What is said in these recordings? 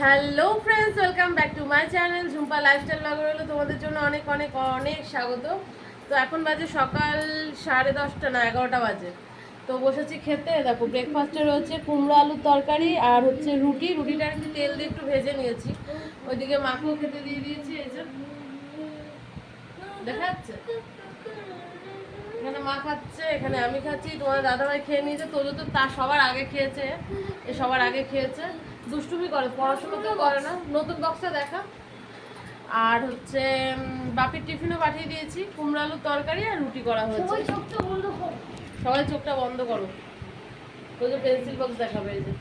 Hello friends welcome back to my channel Jhumpa lifestyle blogger হলো তোমাদের জন্য অনেক অনেক অনেক স্বাগত। তো এখন বাজে সকাল সাড়ে দশটা না, এগারোটা বাজে। তো বসেছি খেতে, দেখো ব্রেকফাস্টে রয়েছে কুমড়ো আলুর তরকারি আর হচ্ছে রুটি। রুটিটা একটু তেল দিয়ে একটু ভেজে নিয়েছি। ওইদিকে মাকেও খেতে দিয়ে দিয়েছি, এই যে। দেখা যাচ্ছে? এখানে মা খাচ্ছে, এখানে আমি খাচ্ছি। তোমার দাদাভাই খেয়ে নিয়েছে, তোজো তো তার সবার আগে খেয়েছে, এ সবার আগে খেয়েছে। দুষ্টুমি করে পড়াশোনা তো করে না। নতুন বক্সটা দেখা। আর হচ্ছে বাপির টিফিনও পাঠিয়ে দিয়েছি কুমড়ো আলুর তরকারি আর রুটি করা হয়েছে। সবাই চোখটা বন্ধ করো। তোজো পেন্সিল বক্স দেখাবে এই যে।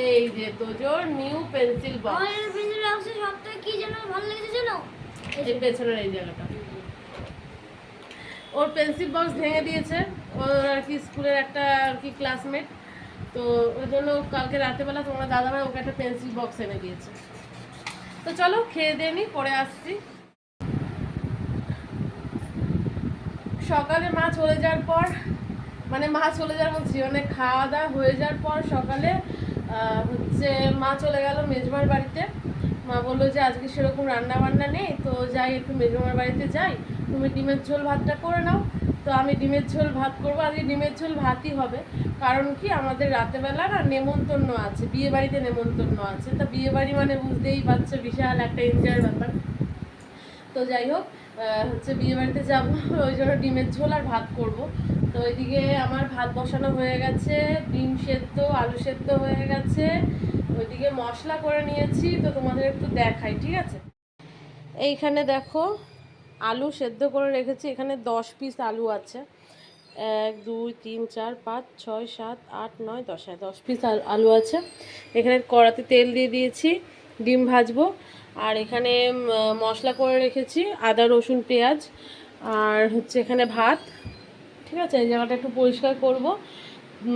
এই যে তোজোর নিউ পেন্সিল বক্স আমার পেন্সিল বক্সে সবথেকে কি যেন ভালো লেগেছে জানো? এই পেছনের এই জায়গাটা। ওর পেন্সিল বক্স ভেঙে দিয়েছে। ওর আর কি স্কুলের একটা আর কি ক্লাসমেট তো ওই জন্য কালকে রাতেবেলা তোমার দাদাভাই ওকে একটা পেন্সিল বক্স এনে দিয়েছে। তো চলো, খেয়ে দিয়ে পরে আসছি। সকালে মা চলে যাওয়ার পর মানে মা চলে যাওয়ার বলছি মানে খাওয়া দাওয়া হয়ে যাওয়ার পর সকালে হচ্ছে মা চলে গেল মেজমার বাড়িতে। মা বলল যে, আজকে সেরকম রান্না বান্না নেই, তো যাই, একটু মেজমার বাড়িতে যাই। তুমি ডিমের ঝোল ভাতটা করে নাও। তো আমি ডিমের ঝোল ভাত করব, আজকে ডিমের ঝোল ভাতই হবে। কারণ কি, আমাদের রাতেবেলা না নেমন্তন্ন আছে বিয়ে বাড়িতে নেমন্তন্ন আছে। তা বিয়ে বাড়ি মানে বুঝতেই পারছ, বিশাল একটা এনজয়ের ব্যাপার। তো যাই হোক হচ্ছে বিয়ে বাড়িতে যাব, ওই জন্য ডিমের ঝোল আর ভাত করব। তো ওইদিকে আমার ভাত বসানো হয়ে গেছে, ডিম সেদ্ধ, আলু সেদ্ধ হয়ে গেছে। ওইদিকে মশলা করে নিয়েছি, তো তোমাদের একটু দেখাই, ঠিক আছে? এইখানে দেখো, আলু সেদ্ধ করে রেখেছি, এখানে দশ পিস আলু আছে। এক, দুই, তিন, চার, পাঁচ, ছয়, সাত, আট, নয়, দশ দশ পিস আলু আছে। এখানে কড়াতে তেল দিয়ে দিয়েছি, ডিম ভাজবো। আর এখানে মশলা করে রেখেছি, আদা, রসুন, পেঁয়াজ, আর হচ্ছে এখানে ভাত। ঠিক আছে? এই জায়গাটা একটু পরিষ্কার করব।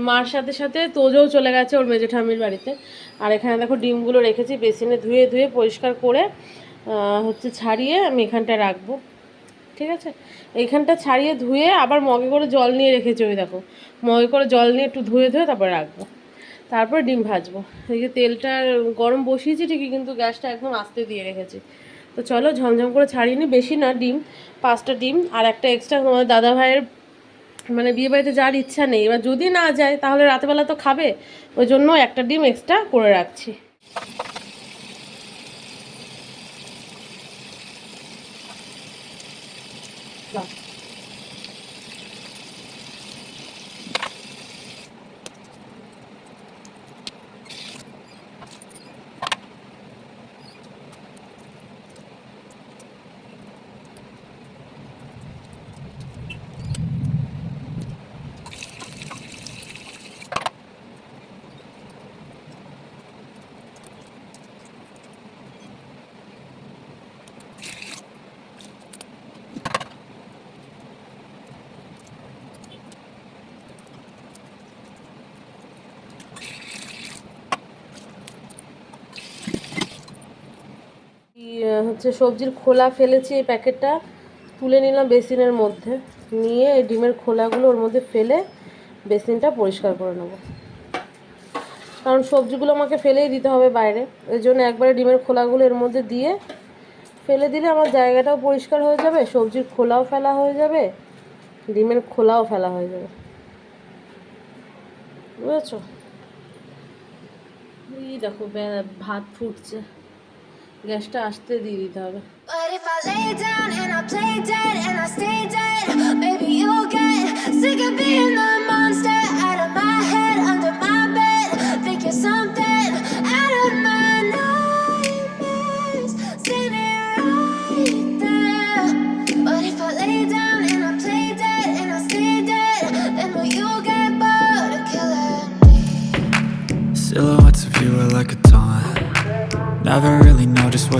মার সাথে সাথে তোজও চলে গেছে ওর মেজো ঠামির বাড়িতে। আর এখানে দেখো ডিমগুলো রেখেছি, বেসিনে ধুয়ে ধুয়ে পরিষ্কার করে হচ্ছে ছাড়িয়ে আমি এখানটা রাখব। ঠিক আছে? এইখানটা ছাড়িয়ে ধুয়ে আবার মগে করে জল নিয়ে রেখেছি, ওই দেখো। মগে করে জল নিয়ে একটু ধুয়ে ধুয়ে তারপরে রাখব। তারপরে ডিম ভাজবো। এই যে তেলটা গরম বসিয়েছি ঠিকই, কিন্তু গ্যাসটা একদম আস্তে দিয়ে রেখেছি। তো চলো ঝমঝম করে ছাড়িয়ে নি, বেশি না, ডিম, পাঁচটা ডিম আর একটা এক্সট্রা তোমার দাদা ভাইয়ের মানে বিয়ে বাড়িতে যাওয়ার ইচ্ছা নেই। এবার যদি না যায়, তাহলে রাতেবেলা তো খাবে। ওই জন্য একটা ডিম এক্সট্রা করে রাখছি। হচ্ছে সবজির খোলা ফেলেছি এই প্যাকেটটা। তুলে নিলাম বেসিনের মধ্যে। নিয়ে এই ডিমের খোলাগুলো ওর মধ্যে ফেলে বেসিনটা পরিষ্কার করে নেব। কারণ সবজিগুলো আমাকে ফেলেই দিতে হবে বাইরে। ওই জন্য একবারে ডিমের খোলাগুলো এর মধ্যে দিয়ে ফেলে দিলে আমার জায়গাটাও পরিষ্কার হয়ে যাবে, সবজির খোলাও ফেলা হয়ে যাবে, ডিমের খোলাও ফেলা হয়ে যাবে। বুঝেছ? এই দেখো ভাত ফুটছে। গ্যাসটা আসতে দিয়ে দিতে হবে। But if I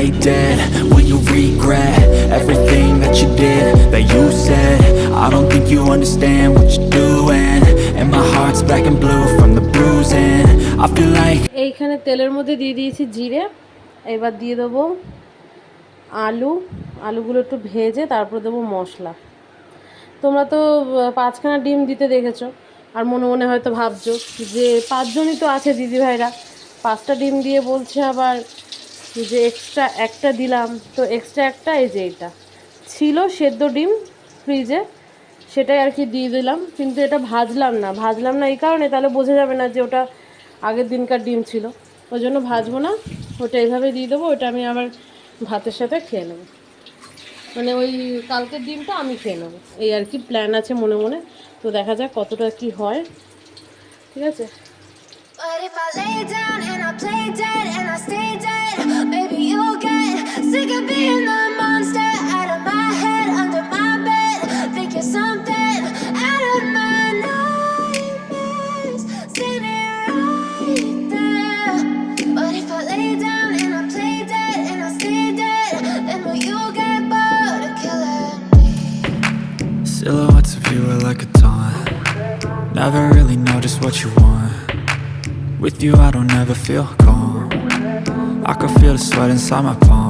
play dead, will you regret everything that you did, that you said? I don't think you understand what you're doing. And my heart's black and blue from the bruising. I feel like এইখানে তেলের মধ্যে দিয়ে দিয়েছি জিরে এবার দিয়ে দেবো আলু আলুগুলো একটু ভেজে তারপর দেবো মশলা তোমরা তো পাঁচখানা ডিম দিতে দেখেছ আর মনে মনে হয়তো ভাবছ যে পাঁচজনই তো আছে দিদিভাইরা পাঁচটা ডিম দিয়ে বলছে আবার যে এক্সট্রা একটা দিলাম, তো এক্সট্রা একটা এই যে এটা। ছিল সেদ্ধ ডিম ফ্রিজে সেটাই আর কি দিয়ে দিলাম, কিন্তু এটা ভাজলাম না। ভাজলাম না এই কারণে, তাহলে বোঝা যাবে না যে ওটা আগের দিনকার ডিম ছিল। ওই জন্য ভাজবো না, ওটা এইভাবে দিয়ে দেবো ওটা আমি আবার ভাতের সাথে খেয়ে নেব। মানে ওই কালকের ডিমটা আমি খেয়ে নেব। এই আর কি প্ল্যান আছে মনে মনে, তো দেখা যাক কতটা কি হয়। ঠিক আছে? Sick of being the monster out of my head, under my bed. Think you're something out of my nightmares, standing right there. But if I lay down and I play dead and I stay dead, then will you get bored of killing me? silhouettes of you are like a taunt. Never really know just what you want. With you, I don't ever feel calm. I can feel the sweat inside my palms.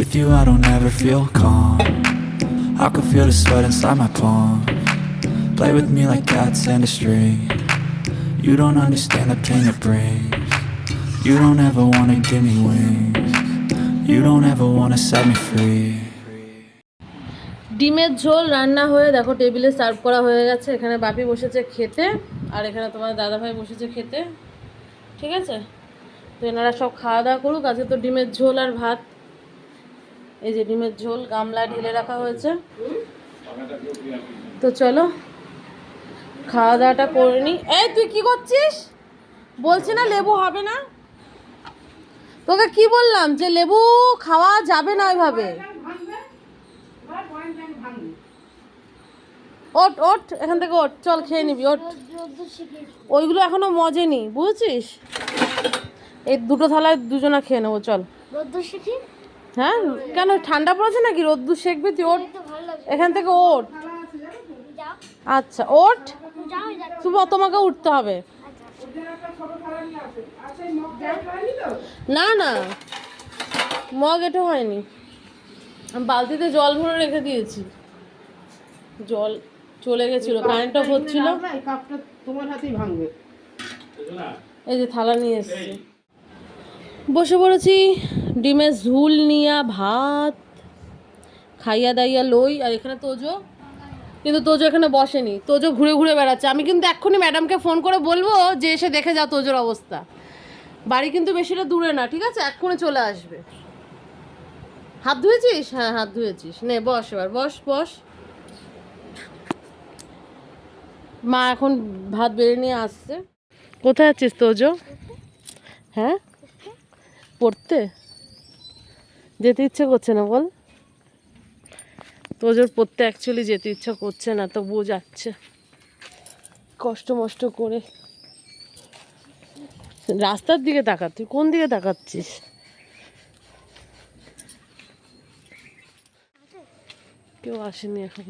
with you, I don't ever feel calm. I can feel the sweat inside my palms. Play with me like cats and a string. You don't understand the pain it brings. You don't ever wanna give me wings. You don't ever wanna set me free. ডিমের ঝোল রান্না হয়ে দেখো টেবিলে serve করা হয়ে গেছে এখানে বাপি বসেছে খেতে আর এখানে তোমার দাদাভাই বসেছে খেতে ঠিক আছে তো এনারা সব খাওয়া দাওয়া করুক আজকে তো ডিমের ঝোল আর ভাত এই যে ডিমের ঝোল, গামলা ঢেলে রাখা হয়েছে। তো চলো খাওয়া দাওয়াটা করে নি। এই, তুই কি করছিস? বলছি না লেবু হবে না। তোকে কি বললাম? যে লেবু খাওয়া যাবে না ওইভাবে। ওট ওট, এখান থেকে ওট। চল, খেয়ে নিবি, ওট। ওইগুলো এখনও মজেনি, বুঝেছিস? এই দুটো থালায় দুজনা খেয়ে নেব, চল। হ্যাঁ? কেন ঠান্ডা পড়েছে নাকি? রোদ্দুর শেখবি তুই ওট এখান থেকে ওট আচ্ছা ওঠ। তুমি তোমাকে উঠতে হবে। না না। মগ এটা হয়নি। বালতিতে জল ভরে রেখে দিয়েছি। জল চলে গেছিল কারেন্ট অফ হচ্ছিল। এই কাপটা তোমার হাতেই ভাঙবে। এই যে থালা নিয়ে এসেছি। বসে পড়েছি ডিমের ঝুল নিয়া ভাত, খাইয়া দাইয়া লই, আর এখানে তোজো, কিন্তু তোজো এখানে বসেনি, তোজো ঘুরে ঘুরে বেড়াচ্ছে। আমি কিন্তু এক্ষুনি ম্যাডামকে ফোন করে বলব যে এসে দেখে যাও তোজোর অবস্থা। বাড়ি কিন্তু বেশিটা দূরে না, ঠিক আছে? এক্ষুনি চলে আসবে। হাত ধুয়েছিস? হ্যাঁ হাত ধুয়েছিস। নে, বস এবার, বস বস। মা এখন ভাত বেড়ে নিয়ে আসছে। কোথায় আছিস তোজো? হ্যাঁ? পড়তে? যেতে ইচ্ছে করছে না, বল। তোজোর পড়তে অ্যাকচুয়ালি যেতে ইচ্ছা করছে না তবুও যাচ্ছে। কষ্ট মষ্ট করে। রাস্তার দিকে তাকা তুই কোন দিকে তাকাচ্ছিস? কেউ আসেনি এখন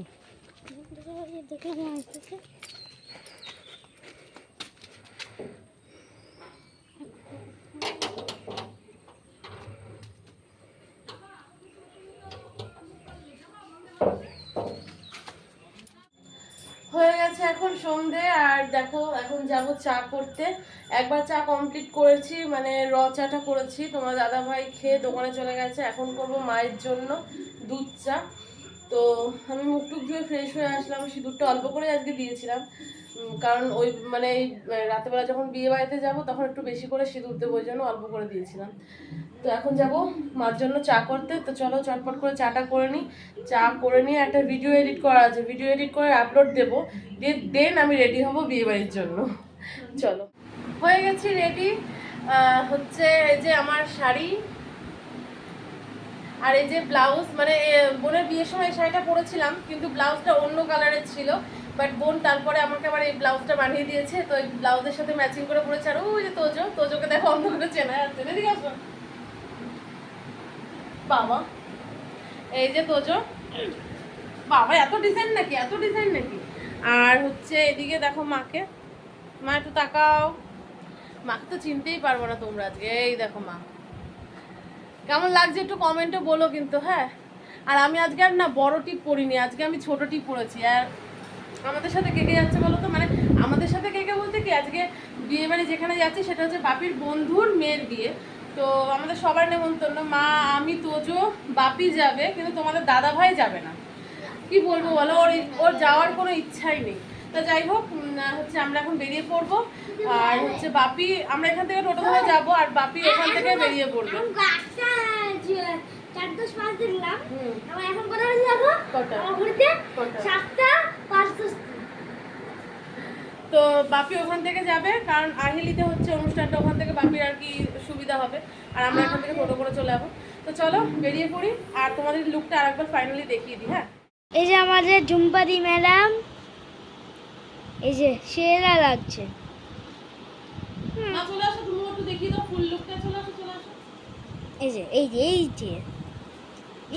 হয়ে গেছে এখন সন্ধে আর দেখো, এখন যাব চা করতে। একবার চা কমপ্লিট করেছি মানে র চাটা করেছি। তোমার দাদা ভাই খেয়ে দোকানে চলে গেছে। এখন করব মায়ের জন্য দুধ চা। তো আমি মুখ টুক ধুয়ে ফ্রেশ হয়ে আসলাম। সিঁদুরটা অল্প করে আজকে দিয়েছিলাম। কারণ ওই মানে রাতেবেলা যখন বিয়ে বাড়িতে যাব, তখন একটু বেশি করে সিঁদুর দেবো, ওই জন্য অল্প করে দিয়েছিলাম। তো এখন যাব মার জন্য চা করতে। তো চলো চটপট করে চাটা করে নিই। চা করে নিয়ে একটা ভিডিও এডিট করা আছে। ভিডিও এডিট করে আপলোড দেবো। দিয়ে দেন আমি রেডি হব বিয়ে বাড়ির জন্য। চলো। হয়ে গেছি রেডি হচ্ছে এই যে আমার শাড়ি। আর এই যে ব্লাউজ মানে বোনের বিয়ের সময় এই শাড়িটা পরেছিলাম, কিন্তু ব্লাউজটা অন্য কালারের ছিল। বাট বোন তারপরে আমাকে আবার এই ব্লাউজটা বানিয়ে দিয়েছে। তো এই ব্লাউজের সাথে ম্যাচিং করে পরেছে। আর ওই যে তোজো, তোজোকে দেখো অন্য করে চেনা। যাচ্ছে এদিকে আসো। বাবা। এই যে তোজো। বাবা, এত ডিজাইন নাকি? এত ডিজাইন নাকি? আর হচ্ছে এদিকে দেখো মাকে। মা, একটু তাকাও। মাকে তো চিনতেই পারব না তোমরা আজকে। এই দেখো মা। কেমন লাগছে একটু কমেন্টে বলো কিন্তু হ্যাঁ? আর আমি আজকে আর না বড় টিপ পরিনি, আজকে আমি ছোট টিপ পরেছি আর আমাদের সাথে কে কে যাচ্ছে বলো তো? মানে আমাদের সাথে কে কে বলতে কি, আজকে বিয়ে বাড়ি যেখানে যাচ্ছি সেটা হচ্ছে বাপির বন্ধুর মেয়ের বিয়ে। তো আমাদের সবার নেমন্তন্ন। মা আমি তোজো বাপি যাবে কিন্তু তোমাদের দাদা ভাই যাবে না। কি বলব বলো ওর ওর যাওয়ার কোনো ইচ্ছাই নেই। তো যাই হোক হচ্ছে আমরা এখন বেরিয়ে পড়ব। আর হচ্ছে বাপি আমরা এখান থেকে টোটো ধরে যাব আর বাপি এখান থেকে বেরিয়ে পড়বে। চার দশ পাঁচ আমার এখন দেখো কটা? কটা? সাতটা পাঁচ দশ তো বাপি ওখান থেকে যাবে কারণ আহিলিতে হচ্ছে অনুষ্ঠানটা ওখান থেকে বাপির আর কি সুবিধা হবে। আর আমরা এখান থেকে টোটো করে চলে যাব। তো চলো বেরিয়ে পড়ি আর তোমাদের লুকটা আরেকবার ফাইনালি দেখিয়ে দিই হ্যাঁ? এই যে আমাদের ঝুম্পাদি ম্যাডাম এই যে সেরা লাগছে। চলে আসো তুমি একটু দেখিয়ে দাও ফুল লুকটা চলে আসো চলে আসো। এই যে এই যে এই যে।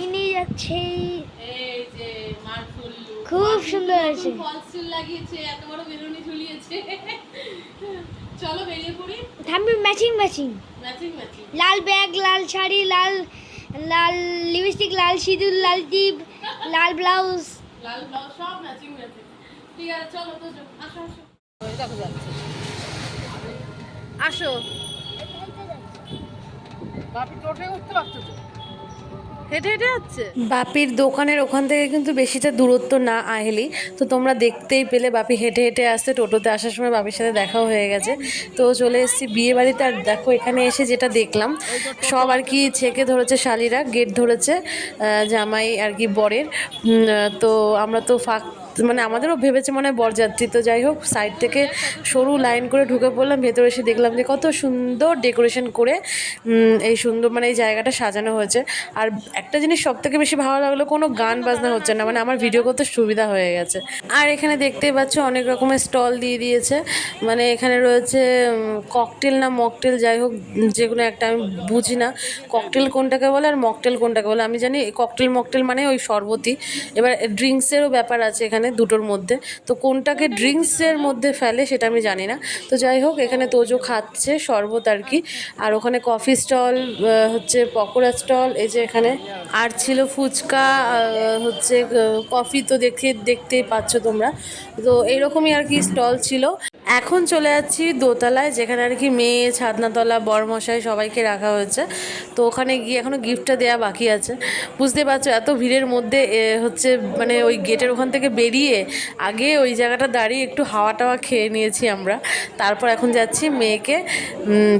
ইনি যাচ্ছে এই যে মার ফুল লুক খুব সুন্দর আছে। ফলস ফুল লাগিয়েছে এত বড় বেলুনি ঝুলিয়েছে। চলো বেরিয়ে পড়ি। থামবি ম্যাচিং ম্যাচিং ম্যাচিং ম্যাচিং লাল ব্যাগ লাল শাড়ি লাল লাল লিপস্টিক লাল সিঁদুর লাল টিপ লাল ব্লাউজ। লাল ব্লাউজ সব ম্যাচিং ম্যাচিং ঠিক আছে চলো তো আসো আসো। দেখো যাচ্ছে আসো। বাপি টোটে উঠতে পারছ তো হেঁটে হেঁটে যাচ্ছে? বাপির দোকানের ওখান থেকে কিন্তু বেশিটা দূরত্ব না, আহেলি। তো তোমরা দেখতেই পেলে, বাপি হেঁটে হেঁটে আসতে টোটোতে আসার সময় বাপির সাথে দেখাও হয়ে গেছে। তো চলে এসেছি বিয়ে বাড়িতে। আর দেখো, এখানে এসে যেটা দেখলাম, সব আর কি ছেঁকে ধরেছে শালিরা, গেট ধরেছে জামাই আর কি বরের। তো আমরা তো ফাঁক মানে আমাদেরও ভেবেছে মনে হয় বরযাত্রী। তো যাই হোক সাইড থেকে সরু লাইন করে ঢুকে পড়লাম, ভেতরে এসে দেখলাম যে কত সুন্দর ডেকোরেশন করে এই সুন্দর মানে এই জায়গাটা সাজানো হয়েছে। আর একটা জিনিস সব থেকে বেশি ভালো লাগল, কোনো গান বাজনা হচ্ছে না মানে আমার ভিডিও করতে সুবিধা হয়ে গেছে। আর এখানে দেখতেই পাচ্ছ অনেক রকমের স্টল দিয়ে দিয়েছে মানে এখানে রয়েছে ককটেল না মকটেল যাই হোক যেগুলো একটা আমি বুঝি না ককটেল কোনটাকে বলে আর মকটেল কোনটাকে বলে। আমি জানি ককটেল মকটেল মানে ওই শরবতি এবার ড্রিঙ্কসেরও ব্যাপার আছে এখানে। এখানে দুটোর মধ্যে। তো কোনটাকে ড্রিঙ্কসের মধ্যে ফেলে সেটা আমি জানি না। তো যাই হোক, এখানে তোজো খাচ্ছে শরবত আর কি। আর ওখানে কফি স্টল হচ্ছে পকোড়া স্টল, এই যে এখানে। আর ছিল ফুচকা হচ্ছে কফি তো দেখে দেখতেই পাচ্ছ তোমরা। তো এইরকমই আর কি স্টল ছিল। এখন চলে যাচ্ছি দোতলায়, যেখানে আর কি মেয়ে, ছাদনাতলা, বরমশাই সবাইকে রাখা হয়েছে। তো ওখানে গিয়ে এখনও গিফটটা দেওয়া বাকি আছে। বুঝতে পারছ, এত ভিড়ের মধ্যে হচ্ছে মানে ওই গেটের ওখান থেকে বেরিয়ে আগে ওই জায়গাটা দাঁড়িয়ে একটু হাওয়া টাওয়া খেয়ে নিয়েছি আমরা। তারপর এখন যাচ্ছি মেয়েকে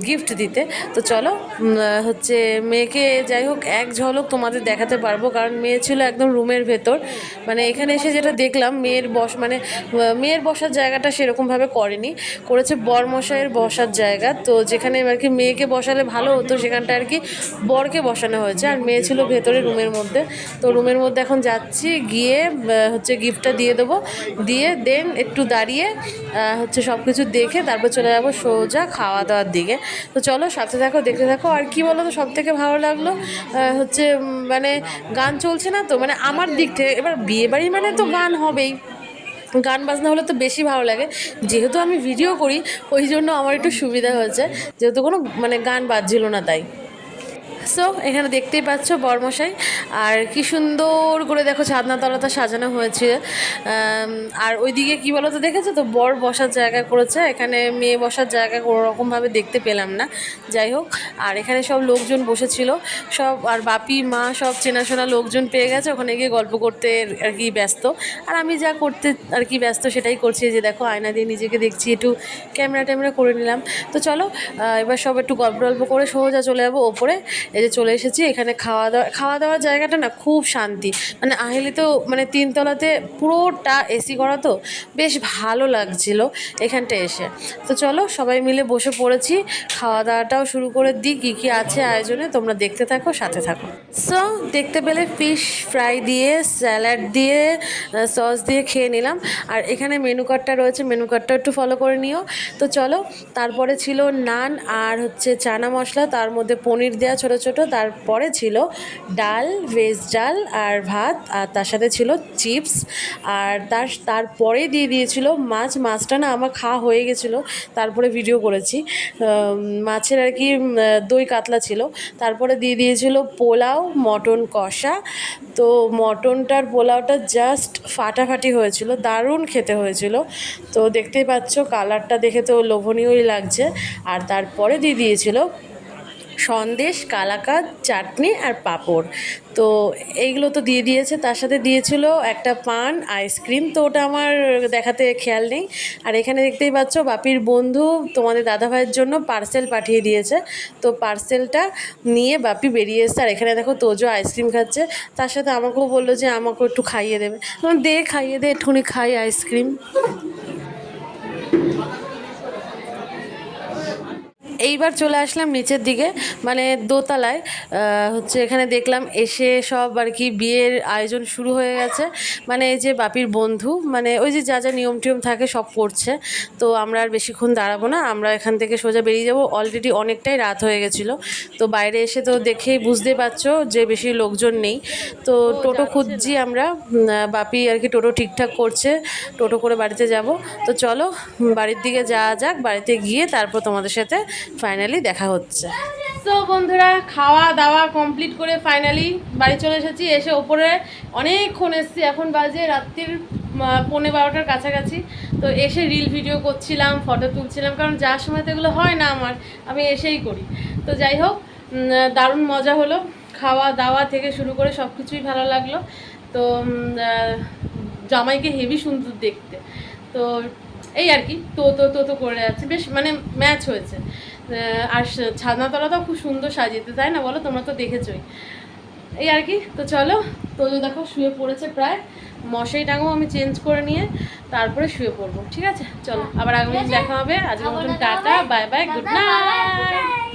গিফট দিতে। তো চলো হচ্ছে মেয়েকে যাই হোক, এক ঝলক তোমাদের দেখাতে পারব, কারণ মেয়ে ছিল একদম রুমের ভেতর। মানে এখানে এসে যেটা দেখলাম, মেয়ের বস মানে মেয়ের বসার জায়গাটা সেরকমভাবে করেনি। করেছে বরমশাইয়ের বসার জায়গা। তো যেখানে আর কি মেয়েকে বসালে ভালো হতো, সেখানটা আর কি বরকে বসানো হয়েছে। আর মেয়ে ছিল ভেতরে রুমের মধ্যে। তো রুমের মধ্যে এখন যাচ্ছি, গিয়ে হচ্ছে গিফটটা দিয়ে দেবো। দিয়ে দেন একটু দাঁড়িয়ে হচ্ছে সব কিছু দেখে তারপর চলে যাব সোজা খাওয়া দাওয়ার দিকে। তো চলো সাথে থাকো, দেখতে থাকো। আর কি বলো তো সব থেকে ভালো লাগল হচ্ছে মানে গান চলছে না তো মানে আমার দিক থেকে, এবার বিয়ে বাড়ি মানে তো গান হবেই। গান বাজনা হলে তো বেশি ভালো লাগে। যেহেতু আমি ভিডিও করি, ওই জন্য আমার একটু সুবিধা হয়েছে। যেহেতু কোনো মানে গান বাজছিল না তাই। সো এখানে দেখতেই পাচ্ছ বরমশাই। আর কি সুন্দর করে দেখো ছাদনা তলাটা সাজানো হয়েছে। আর ওইদিকে কি বলো তো দেখেছ তো? বর বসার জায়গা করেছে। এখানে মেয়ে বসার জায়গা কোনো রকমভাবে দেখতে পেলাম না। যাই হোক, আর এখানে সব লোকজন বসেছিল। সব আর বাপি, মা সব চেনাশোনা লোকজন পেয়ে গেছে। ওখানে গিয়ে গল্প করতে আর কি ব্যস্ত। আর আমি যা করতে আর কি ব্যস্ত সেটাই করছি। যে দেখো, আয়না দিয়ে নিজেকে দেখছি, একটু ক্যামেরা ট্যামেরা করে নিলাম। তো চলো এবার সব একটু গল্প টল্প করে সোজা চলে যাব ওপরে। এই যে চলে এসেছি, এখানে খাওয়া দাওয়া, খাওয়া দাওয়ার জায়গাটা না খুব শান্তি। মানে আহেলি তো মানে তিনতলাতে পুরোটা এসি করা তো বেশ ভালো লাগছিল এখানটা এসে। তো চলো সবাই মিলে বসে পড়েছি, খাওয়া দাওয়াটাও শুরু করে দিই, কী কী আছে আয়োজনে তোমরা দেখতে থাকো, সাথে থাকো। সো দেখতে পেলে ফিশ ফ্রাই দিয়ে স্যালাড দিয়ে সস দিয়ে খেয়ে নিলাম। আর এখানে মেনু কার্ডটা রয়েছে মেনু কার্ডটা একটু ফলো করে নিও। তো চলো, তারপরে ছিল নান আর হচ্ছে চানা মশলা, তার মধ্যে পনির দেওয়া ছোটো ছোটো তারপরে ছিল ডাল, ভেজ ডাল আর ভাত, আর তার সাথে ছিল চিপস, আর তার, তারপরে দিয়ে দিয়েছিল মাছ। মাছটা না আমার খাওয়া হয়ে গেছিল, তারপরে ভিডিও করেছি। মাছের আর কি দই কাতলা ছিল। তারপরে দিয়ে দিয়েছিল পোলাও, মটন কষা। তো মটনটার পোলাওটা জাস্ট ফাটাফাটি হয়েছিল, দারুণ খেতে হয়েছিল। তো দেখতেই পাচ্ছ কালারটা দেখে তো লোভনীয়ই লাগছে। আর তারপরে দিয়ে দিয়েছিল সন্দেশ, কালাকাদ, চাটনি আর পাঁপড়। তো এইগুলো তো দিয়ে দিয়েছে, তার সাথে দিয়েছিল একটা পান, আইসক্রিম। তো ওটা আমার দেখাতে খেয়াল নেই। আর এখানে দেখতেই পাচ্ছ, বাপির বন্ধু তোমাদের দাদাভাইয়ের জন্য পার্সেল পাঠিয়ে দিয়েছে। তো পার্সেলটা নিয়ে বাপি বেরিয়ে এসছে। আর এখানে দেখো, তোজো আইসক্রিম খাচ্ছে। তার সাথে আমাকেও বলল যে, আমাকেও একটু খাইয়ে দেবে। দে, খাইয়ে দে একটুখানি খাই আইসক্রিম। এইবার চলে আসলাম নিচের দিকে মানে দোতলায় হচ্ছে এখানে দেখলাম এসে সব আর কি বিয়ের আয়োজন শুরু হয়ে গেছে। মানে এই যে বাপির বন্ধু মানে ওই যে যা যা নিয়ম টিয়ম থাকে সব করছে। তো আমরা আর বেশিক্ষণ দাঁড়াবো না, আমরা এখান থেকে সোজা বেরিয়ে যাব। অলরেডি অনেকটাই রাত হয়ে গেছিল। তো বাইরে এসে তো দেখেই বুঝতেই পারছ যে বেশি লোকজন নেই। তো টোটো খুঁজছি আমরা বাপি আর কি টোটো ঠিকঠাক করছে, টোটো করে বাড়িতে যাব। তো চলো, বাড়ির দিকে যাওয়া যাক, বাড়িতে গিয়ে তারপর তোমাদের সাথে ফাইনালি দেখা হচ্ছে। তো বন্ধুরা, খাওয়া দাওয়া কমপ্লিট করে ফাইনালি বাড়ি চলে এসেছি। এসে ওপরে অনেকক্ষণ এসেছি। এখন বাজে রাত্রির পৌনে বারোটার কাছাকাছি। তো এসে রিল ভিডিও করছিলাম ফটো তুলছিলাম। কারণ যার সময় তো এগুলো হয় না আমার, আমি এসেই করি। তো যাই হোক দারুণ মজা হলো। খাওয়া দাওয়া থেকে শুরু করে সব কিছুই ভালো লাগল। তো জামাইকে হেভি সুন্দর দেখতে। তো এই আর কি, তো তো তো তো করে যাচ্ছে। বেশ মানে ম্যাচ হয়েছে। আর ছাদনাতলাটাও খুব সুন্দর সাজিয়েছে তাই না বলো? তোমরা তো দেখেছোই। এই আর কি তো চলো। তো দেখো শুয়ে পড়েছে প্রায়। মশাই টাঙ্গো আমি চেঞ্জ করে নিয়ে তারপরে শুয়ে পড়ব ঠিক আছে? চলো আবার আগামী দেখা হবে। আজকের মতন tata bye bye good night